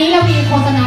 นี้เรามีโฆษณา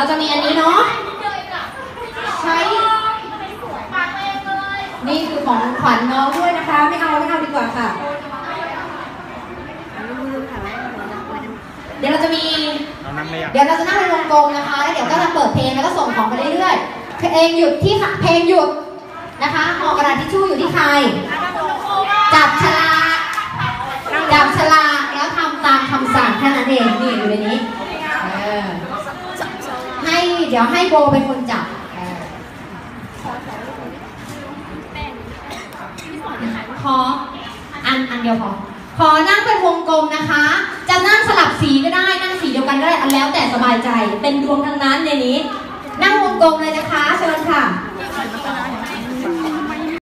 เราจะมีอันนี้เนาะใช้นี่คือของขวัญน้องด้วยนะคะ ไม่เอาไม่เอาดีกว่าค่ะ เดี๋ยวเราจะมีเรานั่งเลยอะเดี๋ยวเราจะนั่งเป็นวงกลมนะคะแล้วเดี๋ยวก็จะเปิดเพลงแล้วก็ส่งของไปเรื่อยๆเพลงหยุดที่ค่ะเพลงหยุดนะคะห่อกระดาษทิชชู่อยู่ที่ใครจับฉลากจับฉลากแล้วทำตามคำสั่งแค่นั้นเองนี่อยู่ในนี้เออให้ เดี๋ยวให้โบเป็นคนจับเออขออันอันเดียวพอขอนั่งเป็นวงกลมนะคะ จะนั่งสลับสีก็ได้ นั่งสีเดียวกันก็ได้ อันแล้วแต่สบายใจ เป็นดวงทั้งนั้นในนี้ นั่งวงกลมเลยนะคะ เชิญค่ะ